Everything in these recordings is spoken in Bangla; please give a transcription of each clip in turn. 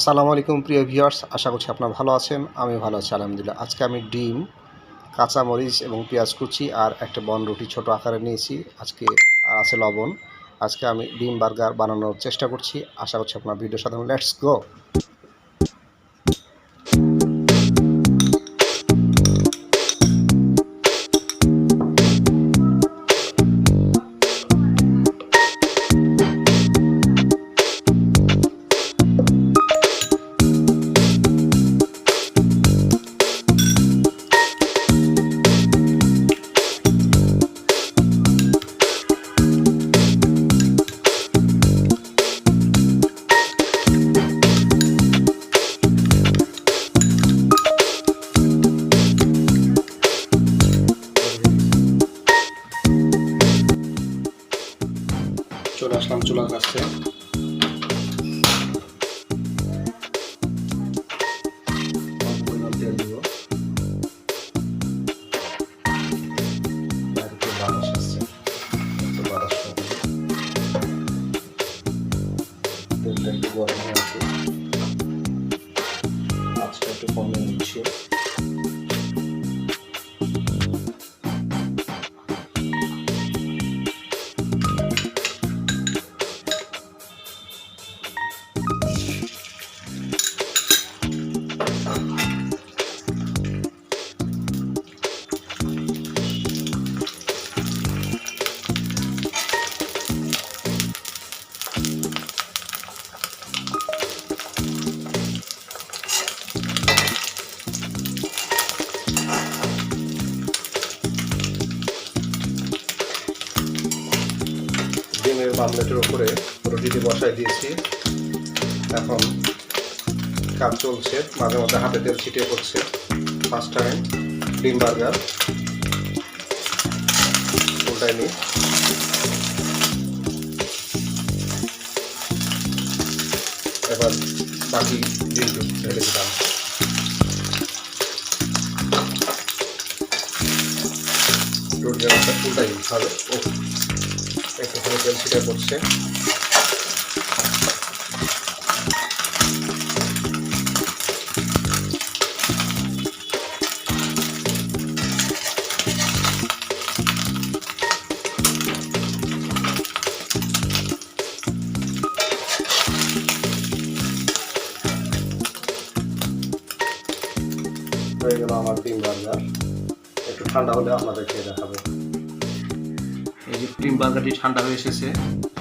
আসসালামু আলাইকুম, প্রিয় ভিউয়ার্স। আশা করছি আপনারা ভালো আছেন আমি ভালো আছি, আলহামদুলিল্লাহ। আজকে আমি ডিম কাঁচামরিচ এবং পেঁয়াজ কুচি আর একটা বন রুটি ছোট আকারে নিয়েছি। আজকে আছে লবণ। আজকে আমি ডিম বার্গার বানানোর চেষ্টা করছি। আশা করছি আপনার ভিডিও সাধারণ লেটস গো! আসলাম চুলার কাছে একটু গরম হয়ে আঁচটা একটু কমিয়ে নিচ্ছি ডিমের মামলেটের উপরে রুটিটি বসাই দিয়েছি। এখন কাজ চলছে। মাঝে মাঝে হাতে তেল ছিটিয়ে পড়ছে ফার্স্ট টাইম ডিম বার্গার। উল্টাই নিই। এবার বাকি ডিম ঢেলে দিলাম। রুটি উল্টাই দিতে হবে ও একটু করে তেল ছিটিয়ে পড়ছে। হয়ে গেল আমার ডিম বার্গার একটু ঠান্ডা হলে আপনাদের খেয়ে দেখাবো। এই যে ডিম বার্গারটি ঠান্ডা হয়ে এসেছে,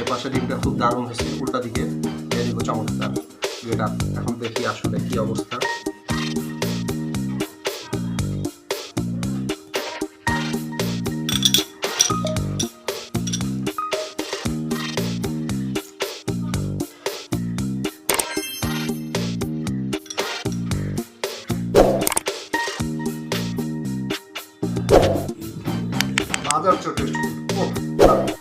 এ পাশে ডিমটা খুব দারুণ হয়েছে, উল্টা দিকে এদিকে চমৎকার। যেটা এখন দেখি আসলে কি অবস্থা। বাজার চটে 수고